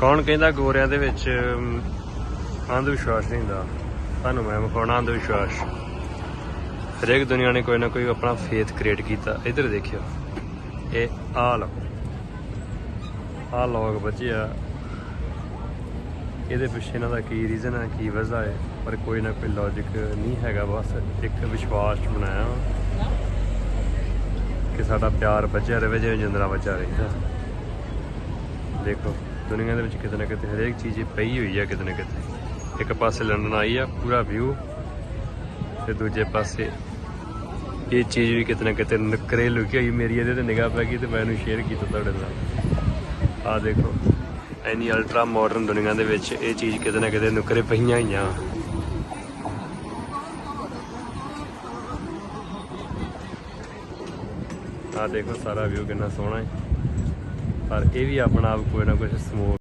ਕੌਣ ਕਹਿੰਦਾ ਗੋਰਿਆਂ ਦੇ ਵਿੱਚ ਅੰਧ ਵਿਸ਼ਵਾਸ ਨਹੀਂ ਹੁੰਦਾ? ਤੁਹਾਨੂੰ ਮੈਂ ਵਿਖਾਉਣਾ ਅੰਧ ਵਿਸ਼ਵਾਸ ਹਰੇਕ ਦੁਨੀਆ ਨੇ ਕੋਈ ਨਾ ਕੋਈ ਆਪਣਾ ਫੇਥ ਕ੍ਰੀਏਟ ਕੀਤਾ। ਇੱਧਰ ਦੇਖਿਓ। ਇਹ ਆ ਲਓ। ਆ ਲੋਕ ਬੱਚੇ ਇਹਦੇ ਪਿੱਛੇ ਇਹਨਾਂ ਦਾ ਕੀ ਰੀਜ਼ਨ ਹੈ, ਕੀ ਵਜ੍ਹਾ ਹੈ? ਪਰ ਕੋਈ ਨਾ ਕੋਈ ਲੌਜੀਕ ਨਹੀਂ ਹੈਗਾ, ਬਸ ਇੱਕ ਵਿਸ਼ਵਾਸ ਬਣਾਇਆ। ਵਾ ਕਿ ਸਾਡਾ ਪਿਆਰ ਬਚਿਆ ਰਹੇ, ਜਿਵੇਂ ਜਿੰਦਰਾ ਬਚਾ ਰਹਿੰਦਾ। ਦੇਖੋ। ਦੁਨੀਆ ਦੇ ਵਿੱਚ ਕਿਤੇ ਨਾ ਕਿਤੇ ਹਰੇਕ ਚੀਜ਼ ਹੀ ਪਈ ਹੋਈ ਆ ਕਿਤੇ ਨਾ ਕਿਤੇ। ਇੱਕ ਪਾਸੇ ਲੰਡਨ ਆਈ ਆ, ਪੂਰਾ ਵਿਊ ਤੇ ਦੂਜੇ ਪਾਸੇ ਇਹ ਚੀਜ਼ ਵੀ ਕਿਤੇ ਨਾ ਕਿਤੇ ਨੁਕਰੇ ਲੁਕੀ ਹੋਈ ਮੇਰੀ ਇਹਦੇ ਤੇ ਨਿਗਾਹ ਪੈ ਗਈ ਤੇ ਮੈਂ ਇਹਨੂੰ ਸ਼ੇਅਰ ਕੀਤਾ ਤੁਹਾਡੇ ਨਾਲ। ਆ ਦੇਖੋ ਐਨੀ ਅਲਟਰਾ ਮਾਡਰਨ ਦੁਨੀਆ ਦੇ ਵਿੱਚ ਇਹ ਚੀਜ਼ ਕਿਤੇ ਨਾ ਕਿਤੇ ਨੁਕਰੇ ਪਈਆਂ ਹੋਈਆਂ ਆ। ਦੇਖੋ, ਸਾਰਾ ਵਿਊ ਕਿੰਨਾ ਸੋਹਣਾ ਹੈ। ਪਰ ਇਹ ਵੀ ਆਪਣਾ ਆਪ ਕੋਈ ਨਾ ਕੁਝ ਸਮੋਕ